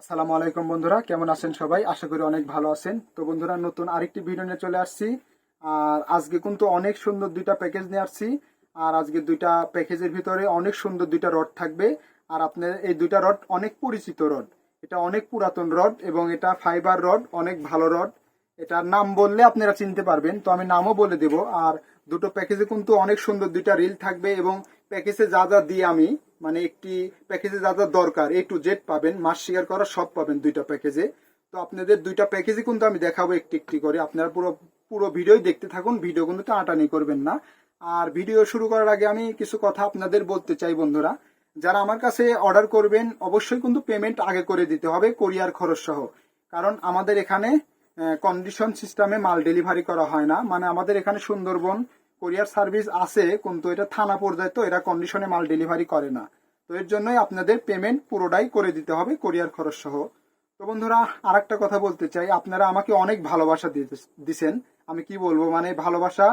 আসসালামু আলাইকুম বন্ধুরা, কেমন আছেন সবাই? আশা করি অনেক ভালো আছেন। তো বন্ধুরা, নতুন আরেকটি ভিডিও নিয়ে চলে আসছি। আর আজকে কিন্তু অনেক সুন্দর দুইটা প্যাকেজ নিয়ে আসছি। আর আজকে দুইটা প্যাকেজের ভিতরে অনেক সুন্দর দুইটা রড থাকবে। আর আপনার এই দুইটা রড অনেক পরিচিত রড এটা অনেক পুরাতন রড এবং এটা ফাইবার রড অনেক ভালো রড এটার নাম বললে আপনারা চিনতে পারবেন, তো আমি নামও বলে দেব। আর দুটো প্যাকেজে কিন্তু অনেক সুন্দর দুইটা রিল থাকবে এবং প্যাকেজে যা যা দিই আমি মানে একটি প্যাকেজে যা যা দরকার এ টু জেড পাবেন মাস শেয়ার করা সব পাবেন দুইটা প্যাকেজে তো আপনাদের দুইটা প্যাকেজে কিন্তু আমি দেখাবো একটি একটি করে। আপনারা পুরো পুরো ভিডিওই দেখতে থাকুন, ভিডিও কিন্তু টানাটানি করবেন না। আর ভিডিও শুরু করার আগে আমি কিছু কথা আপনাদের বলতে চাই বন্ধুরা। যারা আমার কাছে অর্ডার করবেন, অবশ্যই কিন্তু পেমেন্ট আগে করে দিতে হবে কোরিয়ার খরচ সহ। কারণ আমাদের এখানে কন্ডিশন সিস্টেমে মাল ডেলিভারি করা হয় না। মানে আমাদের এখানে সুন্দরবন কোরিয়ার সার্ভিস আছে, কিন্তু এটা থানা পর্যায়ে তো এরা কন্ডিশনে মাল ডেলিভারি করে না। তো এর জন্যই আপনাদের পেমেন্ট পুরোটাই করে দিতে হবে কোরিয়ার খরচ সহ। তো বন্ধুরা আর কথা বলতে চাই। আপনারা আমাকে অনেক ভালোবাসা দিছেন। আমি কি বলব? মানে ভালোবাসা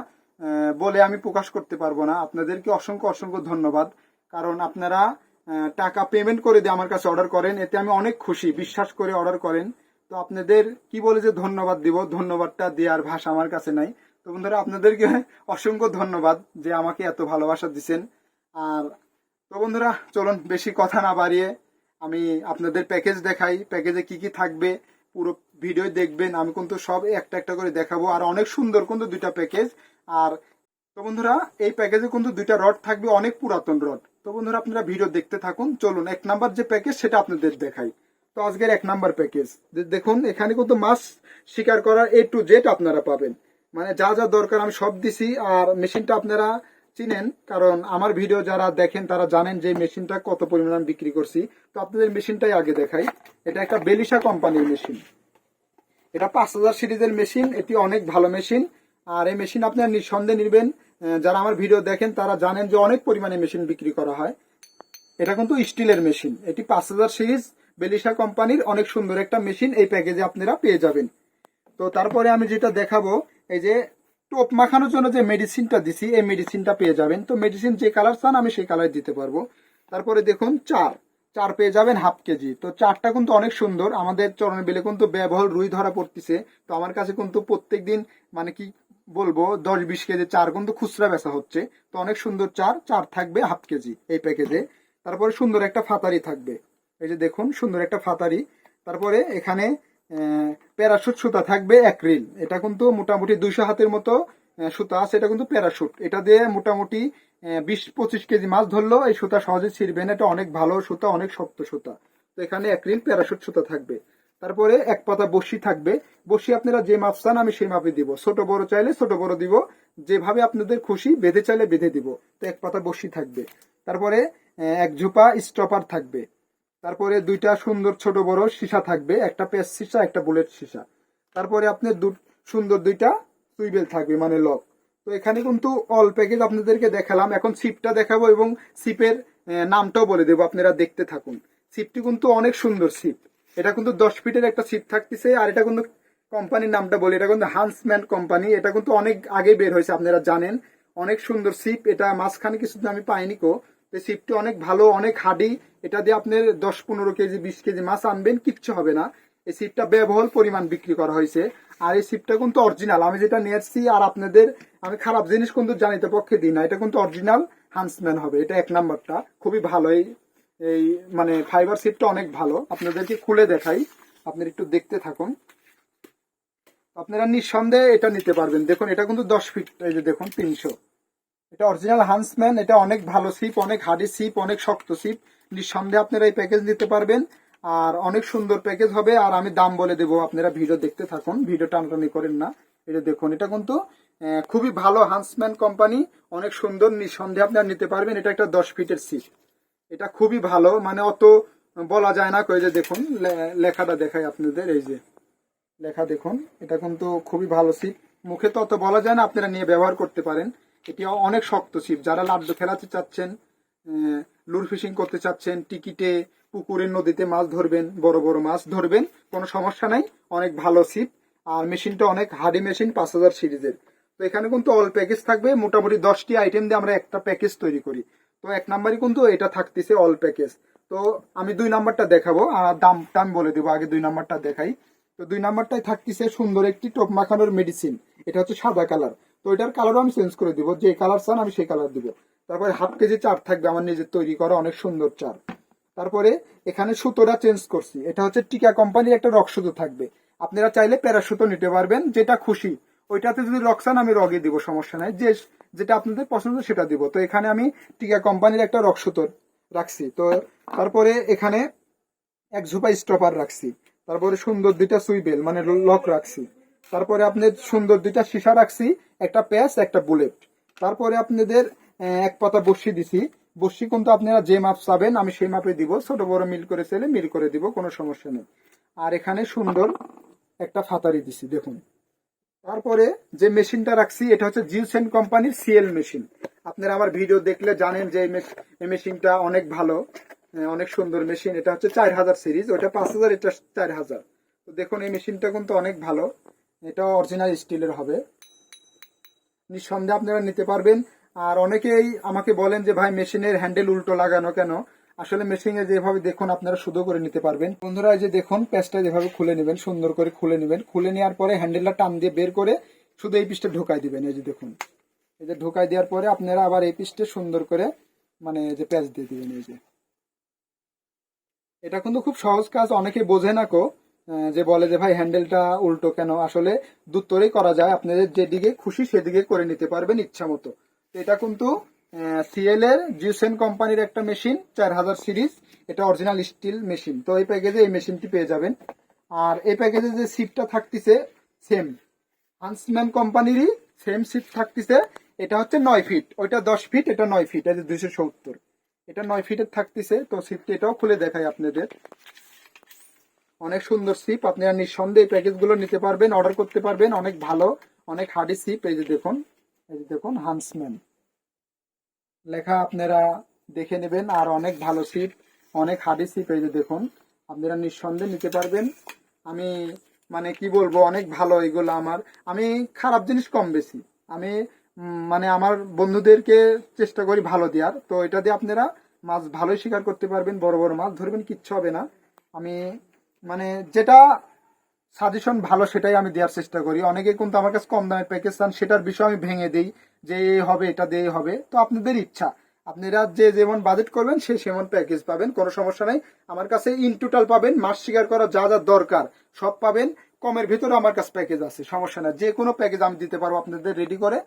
বলে আমি প্রকাশ করতে পারব না। আপনাদেরকে অসংখ্য অসংখ্য ধন্যবাদ। কারণ আপনারা টাকা পেমেন্ট করে দিয়ে আমার কাছে অর্ডার করেন, এতে আমি অনেক খুশি। বিশ্বাস করে অর্ডার করেন। তো আপনাদের কি বলে যে ধন্যবাদ দিব? ধন্যবাদটা দেওয়ার ভাষা আমার কাছে নাই। তো বন্ধুরা, আপনাদেরকে অসংখ্য ধন্যবাদ যে আমাকে এত ভালোবাসা দিচ্ছেন আর তো বন্ধুরা, চলুন বেশি কথা না বাড়িয়ে আমি আপনাদের প্যাকেজ দেখাই। প্যাকেজে কি কি থাকবে, পুরো ভিডিও দেখবেন। আমি কিন্তু সব একটা একটা করে দেখাবো। আর অনেক সুন্দর কিন্তু দুইটা প্যাকেজ। আর তো বন্ধুরা, এই প্যাকেজে কিন্তু দুইটা রড থাকবে, অনেক পুরাতন রড। তো বন্ধুরা, আপনারা ভিডিও দেখতে থাকুন। চলুন, এক নাম্বার যে প্যাকেজ, সেটা আপনাদের দেখাই। তো আজকের এক নাম্বার প্যাকেজ। দেখুন, এখানে কিন্তু মাছ শিকার করার এ টু জেড আপনারা পাবেন। মানে যা যা দরকার আমি সব দিছি, আর মেশিনটা আপনারা চিনেন, কারণ আমার ভিডিও যারা দেখেন তারা জানেন যে মেশিনটা কত পরিমাণ আমি বিক্রি করছি। তো আপনাদের মেশিনটাই আগে দেখাই। এটা একটা বেলিশা কোম্পানির মেশিন। এটা পাঁচ হাজার সিরিজের মেশিন, এটি অনেক ভালো মেশিন। আর এই মেশিন আপনারা নিঃসন্দেহে নিবেন। যারা আমার ভিডিও দেখেন তারা জানেন যে অনেক পরিমাণে মেশিন বিক্রি করা হয়। এটা কিন্তু স্টিলের মেশিন। এটি পাঁচ হাজার সিরিজ বেলিশা কোম্পানির অনেক সুন্দর একটা মেশিন। এই প্যাকেজে আপনারা পেয়ে যাবেন। তো তারপরে আমি যেটা দেখাবো এই যে টোপ মাখানোর জন্য যে মেডিসিনটা দিছি, এই মেডিসিনটা পেয়ে যাবেন। তো মেডিসিন যে কালার চান, আমি সেই কালার দিতে পারব। তারপরে দেখুন, চার। চার পেয়ে যাবেন হাফ কেজি তো চারটা কিন্তু অনেক সুন্দর। আমাদের চরণের বেলে কিন্তু ব্যবহার রুই ধরা পড়তেছে। তো আমার কাছে কিন্তু প্রত্যেক দিন মানে কি বলব, দশ বিশ কেজি চার কিন্তু খুচরা বেচা হচ্ছে। তো অনেক সুন্দর চার। চার থাকবে হাফ কেজি এই প্যাকেজে তারপরে সুন্দর একটা ফাতারি থাকবে। এই যে দেখুন, সুন্দর একটা ফাতারি। তারপরে এখানে প্যারাশুট সুতা থাকবে এক রিল এটা কিন্তু মোটামুটি দুইশো হাতের মতো সুতা আছে, এটা কিন্তু প্যারাশুট। এটা দিয়ে মোটামুটি বিশ পঁচিশ কেজি মাছ ধরলো এই সুতা সহজে ছিঁড়বে না। এটা অনেক ভালো সুতা, অনেক শক্ত সুতা। তো এখানে এক রিল প্যারাশুট সুতা থাকবে। তারপরে এক পাতা বসি থাকবে। বসি আপনারা যে মাপ চান আমি সেই মাপে দিব। ছোট বড় চাইলে ছোট বড় দিব। যেভাবে আপনাদের খুশি, বেঁধে চাইলে বেঁধে দিব। তো এক পাতা বসি থাকবে। তারপরে এক ঝোপা স্টপার থাকবে। তারপরে দুইটা সুন্দর ছোট বড় সীসা থাকবে, একটা পেস সীসা, একটা বুলেট সীসা। তারপরে আপনার দু, সুন্দর দুইটা সুইবেল থাকবে মানে লক। তো এখানে কিন্তু অল প্যাকেজ আপনাদেরকে দেখালাম। এখন সিপটা দেখাবো এবং সিপের নামটাও বলে দেবো, আপনারা দেখতে থাকুন। সিপটি কিন্তু অনেক সুন্দর সিপ এটা কিন্তু দশ ফিটের একটা সিপ থাকতেছে, আর এটা কিন্তু কোম্পানির নামটা বলি, এটা কিন্তু হান্সম্যান কোম্পানি এটা কিন্তু অনেক আগে বের হয়েছে, আপনারা জানেন। অনেক সুন্দর সিপ এটা মাঝখানে কিছুদিন আমি পাইনি কো। তো সিপটি অনেক ভালো, অনেক হাডি এটা দিয়ে আপনি দশ পনেরো কেজি, বিশ কেজি মাছ আনবেন, কিচ্ছু হবে না। এই সিপটা ব্যবহল পরিমাণ বিক্রি করা হয়েছে। আর এই সিপটা কিন্তু অরিজিনাল আমি যেটা নিয়েছি আর আপনাদের, আমি খারাপ জিনিস কিন্তু জানিতে পক্ষে দিই না। এটা কিন্তু অরিজিনাল হান্সম্যান হবে। এটা এক নাম্বারটা। খুবই ভালো। এই এই মানে ফাইবার সিপটা অনেক ভালো। আপনাদেরকে খুলে দেখাই। আপনারা একটু দেখতে থাকুন। আপনারা নিঃসন্দেহে এটা নিতে পারবেন। দেখুন, এটা কিন্তু দশ ফিট এই যে দেখুন, তিনশো। এটা অরিজিনাল হান্সম্যান এটা অনেক ভালো সিপ অনেক হার্ডি সিপ অনেক শক্ত সিপ নিঃসন্দেহে আপনারা এই প্যাকেজ নিতে পারবেন। আর অনেক সুন্দর প্যাকেজ হবে। আর আমি দাম বলে দেবো, আপনারা ভিডিও দেখতে থাকুন। ভিডিও টানটানি করেন না। এটা দেখুন, এটা কিন্তু খুবই ভালো হান্সম্যান কোম্পানি অনেক সুন্দর, নিঃসন্দেহে আপনারা নিতে পারবেন। এটা একটা দশ ফিটের সিপ এটা খুবই ভালো মানে অত বলা যায় না। কই যে দেখুন লেখাটা দেখাই আপনাদের, এই যে। লেখা দেখুন, এটা কিন্তু খুবই ভালো সিপ মুখে তো অত বলা যায় না, আপনারা নিয়ে ব্যবহার করতে পারেন। এটি অনেক শক্ত ছিপ। যারা লাড্ডু খেলাতে চাচ্ছেন লুর ফিশিং করতে চাচ্ছেন, টিকিটে পুকুরের নদীতে মাছ ধরবেন, বড় বড় মাছ ধরবেন, কোনো সমস্যা নাই, অনেক ভালো ছিপ। আর মেশিনটা অনেক হার্ডি মেশিন পাঁচ হাজার সিরিজের। তো এখানে কিন্তু অল প্যাকেজ থাকবে, মোটামুটি দশটি আইটেম দিয়ে আমরা একটা প্যাকেজ তৈরি করি। তো এক নাম্বারই কিন্তু এটা থাকতেছে অল প্যাকেজ তো আমি দুই নাম্বারটা দেখাবো, আর দামটা আমি বলে দেবো, আগে দুই নাম্বারটা দেখাই। তো দুই নাম্বারটাই থাকতেছে সুন্দর একটি টোপ মাখানোর মেডিসিন এটা হচ্ছে সাদা কালার তো এটার কালারও আমি চেঞ্জ করে দিব। যে কালার চান আমি সেই কালার দিব। তারপরে হাফ কেজি চার থাকবে আমার নিজের তৈরি করা অনেক সুন্দর চার। তারপরে এখানে সুতোটা চেঞ্জ করছি। এটা হচ্ছে টিকা কোম্পানির একটা রক সুতো থাকবে। আপনারা চাইলে প্যারা সুতো নিতে পারবেন, যেটা খুশি। ওইটাতে যদি রক চান আমি রগে দিব, সমস্যা নাই। যে যেটা আপনাদের পছন্দ সেটা দিব। তো এখানে আমি টিকা কোম্পানির একটা রক সুতো রাখছি। তো তারপরে এখানে এক ঝুপা স্টপার রাখছি। তারপরে সুন্দর দুইটা সুইবেল মানে লক রাখছি। তারপরে আপনার সুন্দর দুইটা সীসা রাখছি, একটা প্যাচ, একটা বুলেট। তারপরে আপনাদের এক পাতা বসি দিছি। বসি কিন্তু আপনারা যে মাপ চাবেন, আমি সেই মাপে দিব। ছোট, বড় মিল করে চাইলে মিল করে দিব, কোনো সমস্যা নেই। আর এখানে সুন্দর একটা ফাতারি দিছি, দেখুন। তারপরে যে মেশিনটা রাখছি, এটা হচ্ছে জিউসেন কোম্পানির সিএল মেশিন। আপনারা আমার ভিডিও দেখলে জানেন যে এই মেশিনটা অনেক ভালো অনেক সুন্দর মেশিন। এটা হচ্ছে চার হাজার সিরিজ ওটা পাঁচ হাজার, এটা চার হাজার। দেখুন, এই মেশিনটা কিন্তু অনেক ভালো। এটা অরিজিনাল স্টিলের হবে। নিঃসন্দেহে আপনারা নিতে পারবেন। আর অনেকেই আমাকে বলেন যে, ভাই মেশিনের হ্যান্ডেল উল্টো লাগানো কেন? আসলে মেশিনে যেভাবে দেখুন, আপনারা শুধু করে নিতে পারবেন। বন্ধুরা যে দেখুন প্যাচটা যেভাবে খুলে নেবেন, সুন্দর করে খুলে নেবেন। খুলে নেওয়ার পরে হ্যান্ডেলটা টান দিয়ে বের করে শুধু এই পিসটা ঢোকাই দিবেন। এই যে দেখুন, এই যে ঢোকাই দেওয়ার পরে আপনারা আবার এই পিসটা সুন্দর করে মানে যে প্যাচ দিয়ে দিবেন, এই যে। এটা কিন্তু খুব সহজ কাজ, অনেকে বোঝে না কো। যে বলে যে, ভাই হ্যান্ডেলটা উল্টো কেন? আসলে দুত্তরেই করা যায়। আপনাদের যেদিকে খুশি সেদিকে করে নিতে পারবেন ইচ্ছা মতো। এটা কিন্তু সিএল এর জিউসেন কোম্পানির একটা মেশিন, চার হাজার সিরিজ। এটা অরিজিনাল স্টিল মেশিন তো এই প্যাকেজে এই মেশিনটি পেয়ে যাবেন। আর এই প্যাকেজে যে সিটটা থাকতেছে সেম হান্সম্যান কোম্পানিরই সেম সিট থাকতেছে। এটা হচ্ছে নয় ফিট ওইটা দশ ফিট এটা নয় ফিট এটা দুইশো সত্তর। এটা নয় ফিটের থাকতেছে। তো সিটটা এটাও খুলে দেখায় আপনাদের। অনেক সুন্দর সিপ আপনারা নিঃসন্দেহে প্যাকেজগুলো নিতে পারবেন অর্ডার করতে পারবেন। অনেক ভালো, অনেক হার্ডি সিপ এই যে দেখুন, এই যে দেখুন হান্সম্যান লেখা আপনারা দেখে নেবেন, আর অনেক ভালো সিপ অনেক হার্ডি সিপ এই যে দেখুন, আপনারা নিঃসন্দেহে নিতে পারবেন। আমি মানে কি বলব, অনেক ভালো এগুলো আমার। আমি খারাপ জিনিস কম বেশি। আমি মানে আমার বন্ধুদেরকে চেষ্টা করি ভালো দেওয়ার। তো এটা দিয়ে আপনারা মাছ ভালোই শিকার করতে পারবেন, বড় বড় মাছ। ধরবেন, কিচ্ছু হবে না। আমি মানে যেটা সাজেশন ভালো সেটাই আমি দেওয়ার চেষ্টা করি। অনেকে কিন্তু আমার কাছে কম দামে প্যাকেজ চান সেটার বিষয় আমি ভেঙে দিই যে এই হবে, এটা দিয়ে হবে। তো আপনাদের ইচ্ছা। আপনারা যে যেমন বাজেট করবেন, সে সেমন প্যাকেজ পাবেন, কোনো সমস্যা নাই। আমার কাছে ইন টোটাল পাবেন মাস শিকার করা যা যা দরকার, সব পাবেন। কমের ভিতরে আমার কাছে প্যাকেজ আছে, সমস্যা না যে কোনো প্যাকেজ আমি দিতে পারব আপনাদের রেডি করে।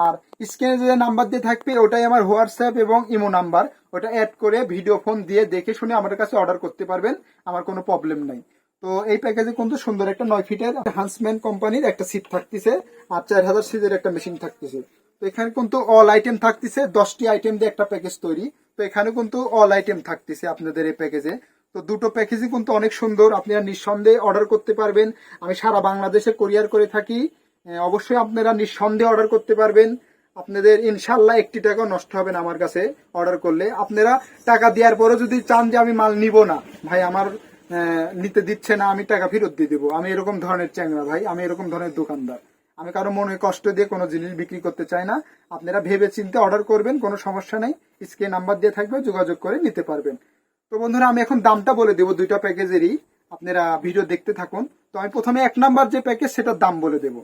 আর স্ক্রিনে যে নাম্বার দিয়ে থাকবে, ওটাই আমার হোয়াটসঅ্যাপ এবং ইমো নাম্বার ওটা অ্যাড করে ভিডিও ফোন দিয়ে দেখে শুনে আমার কাছে অর্ডার করতে পারবেন, আমার কোনো প্রবলেম নাই। তো এই প্যাকেজে কিন্তু সুন্দর একটা নয় ফিটের হান্সম্যান কোম্পানির একটা সিট থাকতেছে, আর চার হাজার সিজের একটা মেশিন থাকতেছে। তো এখানে কিন্তু অল আইটেম থাকতেছে, দশটি আইটেম দিয়ে একটা প্যাকেজ তৈরি। তো এখানে কিন্তু অল আইটেম থাকতেছে আপনাদের এই প্যাকেজে তো দুটো প্যাকেজই কিন্তু অনেক সুন্দর। আপনারা নিঃসন্দেহে অর্ডার করতে পারবেন। আমি সারা বাংলাদেশে কোরিয়ার করে থাকি। অবশ্যই আপনারা নিঃসন্দেহে অর্ডার করতে পারবেন। আপনাদের ইনশাল্লাহ একটি টাকা নষ্ট হবে না আমার কাছে অর্ডার করলে। আপনারা টাকা দেওয়ার পরে যদি চান যে আমি মাল নিব না, ভাই আমার নিতে দিচ্ছে না, আমি টাকা ফেরত দিয়ে দেবো। আমি এরকম ধরনের চ্যাংরা, ভাই। আমি এরকম ধরনের দোকানদার। আমি কারও মনে কষ্ট দিয়ে কোনো জিনিস বিক্রি করতে চাই না। আপনারা ভেবে চিন্তে অর্ডার করবেন, কোনো সমস্যা নেই। স্ক্রিন নাম্বার দিয়ে থাকবে, যোগাযোগ করে নিতে পারবেন। তো বন্ধুরা, আমি এখন দামটা বলে দেবো দুইটা প্যাকেজেরই। আপনারা ভিডিও দেখতে থাকুন। তো আমি প্রথমে এক নাম্বার যে প্যাকেজ, সেটার দাম বলে দেবো।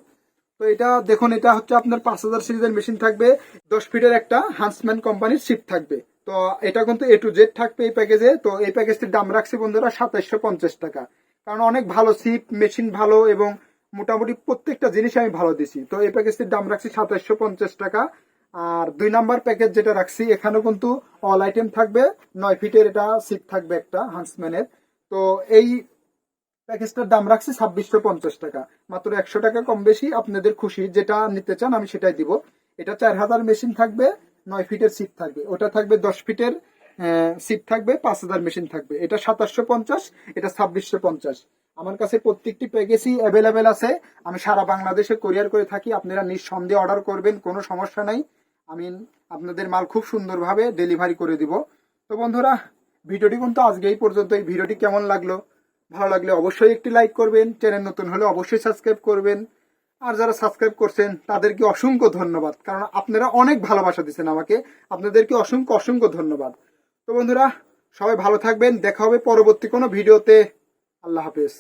তো এটা, দেখুন, এটা হচ্ছে আপনার পাঁচ হাজার সিরিজের মেশিন থাকবে। দশ ফিটের একটা হান্সম্যান কোম্পানির শিপ থাকবে। তো এটা কিন্তু এ টু জেড থাকবে এই প্যাকেজে। তো এই প্যাকেজটির দাম রাখছি বন্ধুরা সাতাইশশো পঞ্চাশ টাকা। কারণ অনেক ভালো সিপ মেশিন ভালো এবং মোটামুটি প্রত্যেকটা জিনিস আমি ভালো দিছি। তো এই প্যাকেজটির দাম রাখছি সাতাইশশো পঞ্চাশ টাকা। আর দুই নাম্বার প্যাকেজ যেটা রাখছি, এখানেও কিন্তু অল আইটেম থাকবে। নয় ফিটের এটা সিট থাকবে একটা হান্সম্যানের তো এই প্যাকেজটার দাম রাখছি ছাব্বিশশো পঞ্চাশ টাকা। মাত্র একশো টাকা কম বেশি আপনাদের খুশি যেটা নিতে চান আমি সেটাই দিব। এটা চার হাজার মেশিন থাকবে, নয় ফিটের সিট থাকবে। ওটা থাকবে দশ ফিটের সিট থাকবে, পাঁচ হাজার মেশিন থাকবে। এটা সাতাশশো পঞ্চাশ, এটা ছাব্বিশশো পঞ্চাশ। আমার কাছে প্রত্যেকটি প্যাকেজই অ্যাভেলেবেল আছে। আমি সারা বাংলাদেশে কোরিয়ার করে থাকি, আপনারা নিঃসন্দেহে অর্ডার করবেন, কোনো সমস্যা নাই। আমি আপনাদের মাল খুব সুন্দরভাবে ডেলিভারি করে দিব। তো বন্ধুরা, ভিডিওটি কিন্তু আজকে এই পর্যন্ত এই ভিডিওটি কেমন লাগল? ভালো লাগলে অবশ্যই একটি লাইক করবেন। চ্যানেল নতুন হলে অবশ্যই সাবস্ক্রাইব করবেন। আর যারা সাবস্ক্রাইব করছেন, তাদেরকে অসংখ্য ধন্যবাদ। কারণ আপনারা অনেক ভালোবাসা দিচ্ছেন আমাকে। আপনাদেরকে অসংখ্য অসংখ্য ধন্যবাদ। তো বন্ধুরা, সবাই ভালো থাকবেন। দেখা হবে পরবর্তী কোনো ভিডিওতে। আল্লাহ হাফেজ।